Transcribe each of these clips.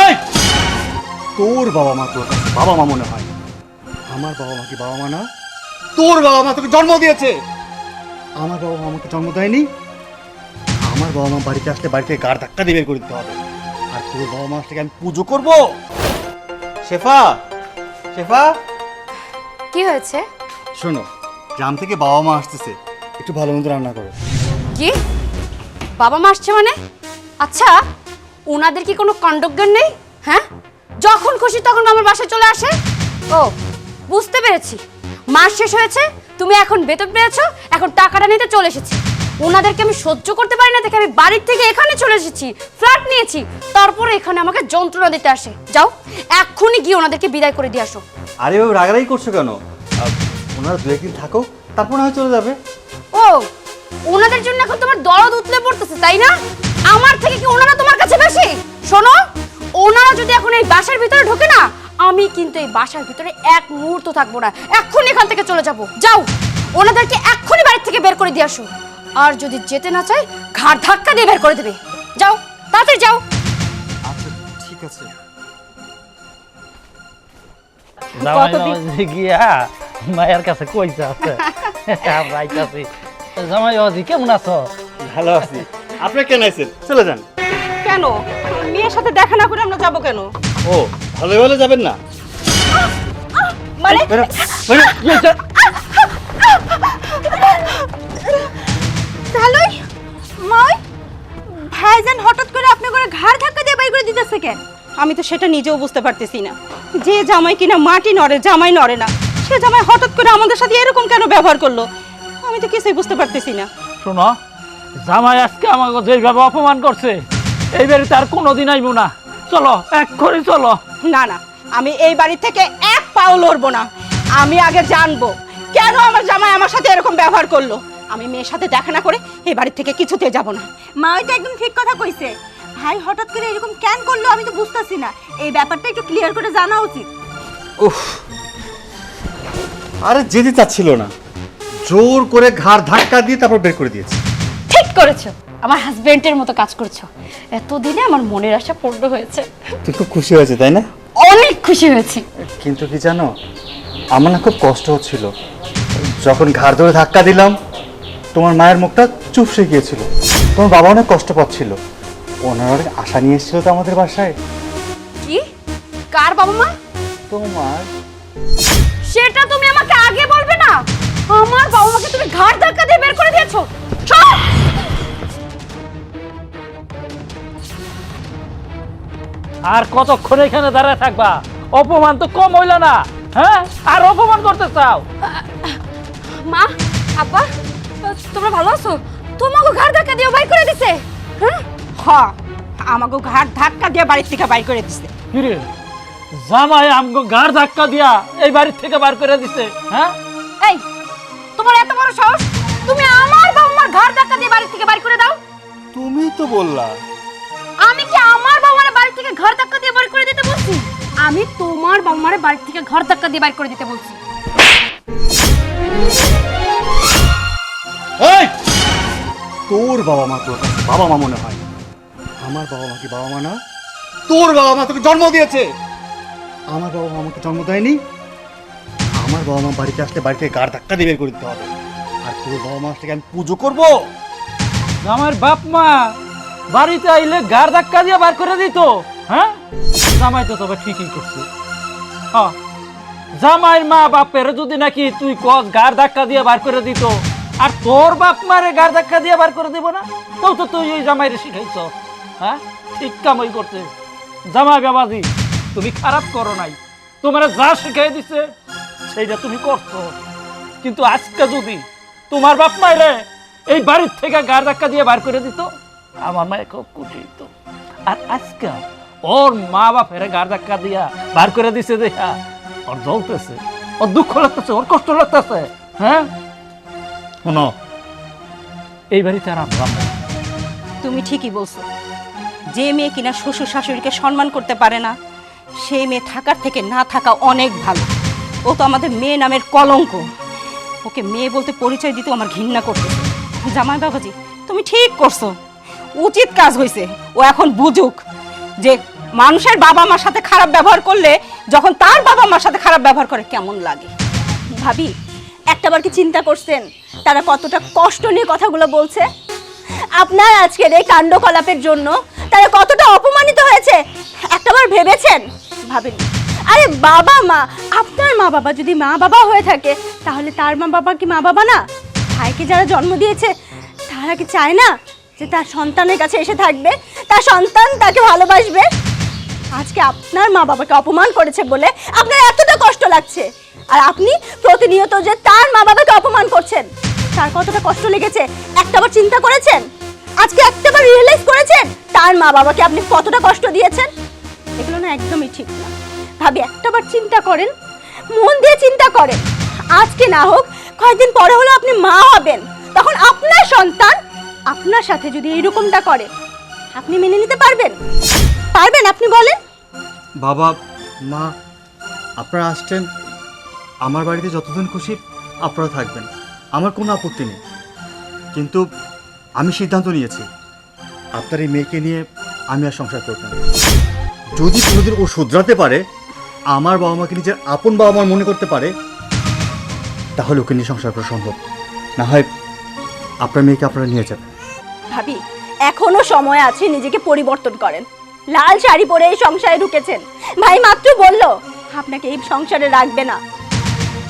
এই তোর বাবা মা তোর বাবা মা মনে হয় আমার বাবা মা কি বাবা মা না তোর বাবা মা তোকে জন্ম দিয়েছে আমার বাবা মা আমাকে জন্ম দেয়নি আমার বাবা মা বাড়িতে আসলে বাড়িতে গাড় ধাক্কা দিয়ে বের করে দিতে হবে আর তোর বাবা মা আসলে আমি পুজো করব শেফা শেফা কি হয়েছে শোনো গ্রাম থেকে বাবা মা আসতেছে একটু ভালো মন্দ রান্না করো কি বাবা মা আসছে মানে আচ্ছা ওনাদের কি কোনো কন্ডজ্ঞান নেই? হ্যাঁ? যখন খুশি তখন আমার বাসায় চলে আসে। ও বুঝতে পেরেছি। মাস শেষ হয়েছে তুমি এখন বেতন পেয়েছ এখন টাকাটা নিতে চলে এসেছি। ওনাদেরকে আমি সহ্য করতে পারি না দেখে আমি বাড়ির থেকে এখানে চলে এসেছি ফ্ল্যাট নিয়েছি। তারপরে এখানে আমাকে যন্ত্রণা দিতে আসে। যাও এক্ষুনি গিয়ে ওনাদেরকে বিদায় করে দিয়ে আসো। আরে ওই রাগারাগি করছ কেন? ওনারা দু একদিন থাকো তারপর না হয় চলে যাবে। ও ওনাদের জন্য এখন তোমার দরদ উতলে পড়তেছে তাই না? আমার থেকে কি ওনারা তোমার কাছে বেশি? শোনো ওনারা যদি এখন এই বাসার ভিতরে ঢোকে না আমি কিন্তু এই বাসার ভিতরে এক মুহূর্ত থাকব না। এক্ষুনি এখান থেকে চলে যাব। যাও ওনাদেরকে এক্ষুনি বাড়ি থেকে বের করে দিয়ে আসো। আর যদি যেতে না চায় ঘাড় ধাক্কা দিয়ে বের করে দেবে। যাও তাড়াতাড়ি যাও। আচ্ছা ঠিক আছে। জামাই গিয়া মায়ের কাছে কইছে আছে। জামাই বাবাজি কেমন আছো? ভালো আছি। আপনি কেন আছেন চলে যান। কেন? মেয়ের সাথে দেখা না করে আমরা যাব কেন? ও ভালো ভালো যাবেন না। মানে। ভালোই মাই? ভাইজান হঠাৎ করে আপনি করে ঘাড় ধাক্কা দিয়ে বাই করে দিতেছে কেন? আমি তো সেটা নিজেও বুঝতে পারতেছি না। যে জামাই কিনা মাটি নড়ে জামাই নড়ে না। সে জামাই হঠাৎ করে আমাদের সাথে এরকম কেন ব্যবহার করল? আমি তো কিছুই বুঝতে পারতেছি না। শোনো জামাই আজকে আমাকে যেভাবে অপমান করছে এই বাড়িতে আর কোনোদিন আইবো না। চলো এক করে চলো। না না আমি এই বাড়ি থেকে এক পাও লড়বো না। আমি আগে জানব কেন আমার জামাই আমার সাথে এরকম ব্যবহার করল। আমি মেয়ের সাথে দেখা না করে এই বাড়ি থেকে কিছুতে যাব না। মা তো একদম ঠিক কথা কইছে। ভাই হঠাৎ করে এরকম কেন করল আমি তো বুঝতেছি না। এই ব্যাপারটা একটু ক্লিয়ার করে জানা উচিত। উফ আরে যেতে চাচ্ছিল না। জোর করে ঘাড় ধাক্কা দিয়ে তারপর বের করে দিয়েছে। ঠিক করেছ। আমার হাজবেন্ডের মতো কাজ করছ। এতদিনে আমার মনের আশা পূর্ণ হয়েছে। তুই খুব খুশি হয়েছে তাই না? অনেক খুশি হয়েছি। কিন্তু কি জানো আমার না খুব কষ্ট হচ্ছিল। যখন ঘাড় ধরে ধাক্কা দিলাম তোমার মায়ের মুখটা চুপসে গিয়েছিল। তোমার বাবা অনেক কষ্ট পাচ্ছিল। ওনারা অনেক আশা নিয়ে এসেছিল তো আমাদের বাসায়। কি? কার বাবা মা? তোমার? সেটা তুমি আমাকে আগে বলবে না। আমার বাবা মাকে তুমি ঘাড় ধাক্কা দিয়ে বের করে দিয়েছ। চল আর কতক্ষণ এখানে দাঁড়ায় থাকবা? অপমান তো কম হইল না হ্যাঁ? আর অপমান করতে চাও? মা আব্বা তোমরা ভালো আছো? তোমাকে ঘাড় ধাক্কা দিয়ে বাই করে দিছে হ্যাঁ? হ আমাকে ঘাট ধাক্কা দিয়ে বাড়ির থেকে বাই করে দিছে। কিরে জামাই আমগো গাড় ধাক্কা দিয়া এই বাড়ির থেকে বার করে দিছে হ্যাঁ? এই তোমার এত বড় সাহস? তুমি আমার বাবা মার ঘাড় ধাক্কা দিয়ে বাড়ি থেকে বাড়ি করে দাও? তুমি তো বললা। আমি কি আমার বাড়ি থেকে ঘর ধাক্কা দিয়ে বাড়ি করে দিতে বলছি? আমি তোমার বাবা মার বাড়ি থেকে ঘর ধাক্কা দিয়ে বাড়ি করে দিতে বলছি। এই! তোর বাবা মা তোর কাছে বাবা মা মনে হয়। আমার বাবা মা কি বাবা মা না? তোর বাবা মা তোকে জন্ম দিয়েছে। আমার বাবা মা আমাকে জন্ম দেয়নি। আমার বাবা মা বাড়িতে আসলে বাড়ি থেকে গাড় ধাক্কা দিয়ে বের করে দিতে হবে। আর তোর বাবা মা আসলে কি আমি পুজো করব? আমার বাপ মা বাড়িতে আইলে গার ধাক্কা দিয়ে বার করে দিত। হ্যাঁ? জামাই তো তবে ঠিকই করছে। হ্যাঁ। জামাইয়ের মা বাপের যদি নাকি তুই কস গার ধাক্কা দিয়ে বার করে দিত, আর তোর বাপ মারে গার ধাক্কা দিয়ে বার করে দিব না তো তো তুই ওই জামাইরে শিখাইছ। হ্যাঁ? ঠিক কামই করছে। জামাই বাবাজি, তুমি খারাপ করো নাই। তোমার যা শিখাই দিছে, সেইটা তুমি করছ। কিন্তু আজকে যদি তোমার বাপ মায়েরে এই বাড়ির থেকে গার ধাক্কা দিয়ে বার করে দিত আমার মায়ে খুব হইতো আর আজকে ওর মা বাপের গার ধাক্কা দিয়া বার করে দিছে দেখা ওর জ্বলতেছে, ওর দুঃখ লাগতেছে, ওর কষ্ট লাগতেছে হ্যাঁ? শোনো, এই বাড়িতে আর আমরা তুমি ঠিকই বলছো। যে মেয়ে কিনা শ্বশুর শাশুড়িকে সম্মান করতে পারে না, সেই মেয়ে থাকার থেকে না থাকা অনেক ভালো। ও তো আমাদের মেয়ে নামের কলঙ্ক। ওকে মেয়ে বলতে পরিচয় দিতে আমার ঘৃণা করতে জামাই বাবাজি, তুমি ঠিক করছ। উচিত কাজ হয়েছে ও এখন বুঝুক যে মানুষের বাবা মার সাথে খারাপ ব্যবহার করলে যখন তার বাবা মার সাথে খারাপ ব্যবহার করে কেমন লাগে? ভাবি, একটাবার কি চিন্তা করছেন? তারা কতটা কষ্ট নিয়ে কথাগুলো বলছে? আপনার আজকের এই কাণ্ডকলাপের জন্য তারা কতটা অপমানিত হয়েছে? একটাবার ভেবেছেন? ভাবেন আরে বাবা মা আপনার মা বাবা যদি মা বাবা হয়ে থাকে, তাহলে তার মা বাবা কি মা বাবা না? ভাইকে যারা জন্ম দিয়েছে, তারা কি চায় না? যে তার সন্তানের কাছে এসে থাকবে, তার সন্তান তাকে ভালোবাসবে। আজকে আপনার মা বাবাকে অপমান করেছে বলে আপনার এতটা কষ্ট লাগছে। আর আপনি প্রতিনিয়ত যে তার মা বাবাকে অপমান করছেন, তার কতটা কষ্ট লেগেছে একটাবার চিন্তা করেছেন? আজকে একটাবার রিয়েলাইজ করেছেন? তার মা বাবাকে আপনি কতটা কষ্ট দিয়েছেন? এগুলো না একদমই ঠিক না। ভাবি একটাবার চিন্তা করেন। মন দিয়ে চিন্তা করেন। আজকে না হোক, কয়েকদিন পরে হলো আপনি মা হবেন। তখন আপনার সন্তান আপনার সাথে যদি এরকমটা করে, আপনি মেনে নিতে পারবেন? পারবেন, আপনি বলেন। বাবা, মা, আপনারা আসছেন, আমার বাড়িতে যতদিন খুশি আপনারা থাকবেন, আমার কোনো আপত্তি নেই। কিন্তু আমি সিদ্ধান্ত নিয়েছি, আপনার এই মেয়েকে নিয়ে আমি আর সংসার করব না। যদি কোনোদিন ও শুধরাতে পারে, আমার বাবা মাকে নিজের আপন বাবা মার মনে করতে পারে, তাহলে ওকে নিয়ে সংসার করা সম্ভব। না হয় আপনার মেয়েকে আপনারা নিয়ে যাবেন। ভাবি। এখনও সময় আছে নিজেকে পরিবর্তন করেন লাল শাড়ি পরে এই সংসারে ঢুকেছেন। ভাই মাত্র বলল, আপনাকে এই সংসারে রাখবে না।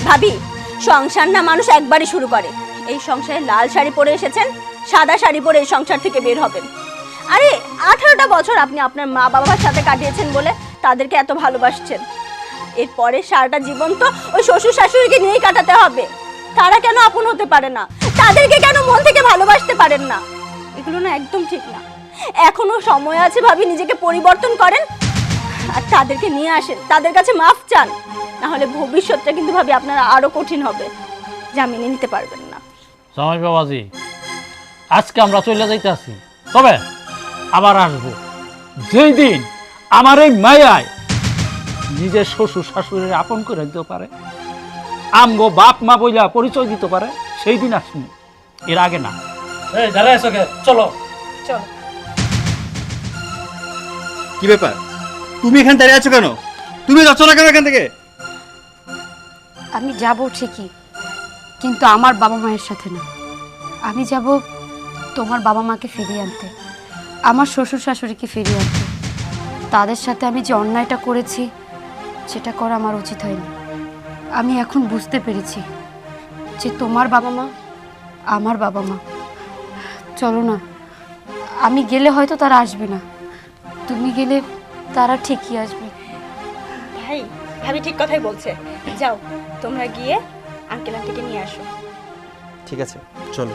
ভাবি, সংসার না মানুষ একবারই শুরু করে। এই সংসারে লাল শাড়ি পরে এসেছেন, সাদা শাড়ি পরে এই সংসার থেকে বের হবেন। আরে, আঠারোটা বছর আপনি আপনার মা বাবার সাথে কাটিয়েছেন বলে তাদেরকে এত ভালোবাসছেন। এরপরে সারাটা জীবন তো ওই শ্বশুর শাশুড়িকে নিয়েই কাটাতে হবে। তারা কেন আপন হতে পারে না? তাদেরকে কেন মন থেকে ভালোবাসতে পারেন না? এগুলো না একদম ঠিক না। এখনও সময় আছে ভাবি নিজেকে পরিবর্তন করেন আর তাদেরকে নিয়ে আসেন। তাদের কাছে মাফ চান। না হলে ভবিষ্যৎটা কিন্তু ভাবি আপনার আরও কঠিন হবে। যা মেনে নিতে পারবেন না। জামাই বাবাজি আজকে আমরা চলে যাইতে আছি তবে আবার আসব। যেই দিন আমার এই মায়ায় নিজের শ্বশুর শাশুড়ির আপন করে দিতে পারে, আমগো বাপ মা বইলা পরিচয় দিতে পারে, সেই দিন আসুন এর আগে না। এই দাঁড়ায় চলো। চলো। কি ব্যাপার? তুমি এখানে দাঁড়িয়ে আছো কেন? তুমি যাচ্ছ না কেন এখান থেকে? আমি যাব ঠিকই কিন্তু আমার বাবা মায়ের সাথে না। আমি যাব তোমার বাবা মাকে ফিরিয়ে আনতে আমার শ্বশুর শাশুড়িকে ফিরিয়ে আনতে। তাদের সাথে আমি যে অন্যায়টা করেছি সেটা করা আমার উচিত হয়নি। আমি এখন বুঝতে পেরেছি যে তোমার বাবা মা আমার বাবা মা। চলো না। আমি গেলে হয়তো তারা আসবে না। তুমি গেলে তারা ঠিকই আসবে। ভাই ভাবি ঠিক কথাই বলছে। যাও তোমরা গিয়ে আঙ্কেল আন্টিকে নিয়ে আসো। ঠিক আছে চলো।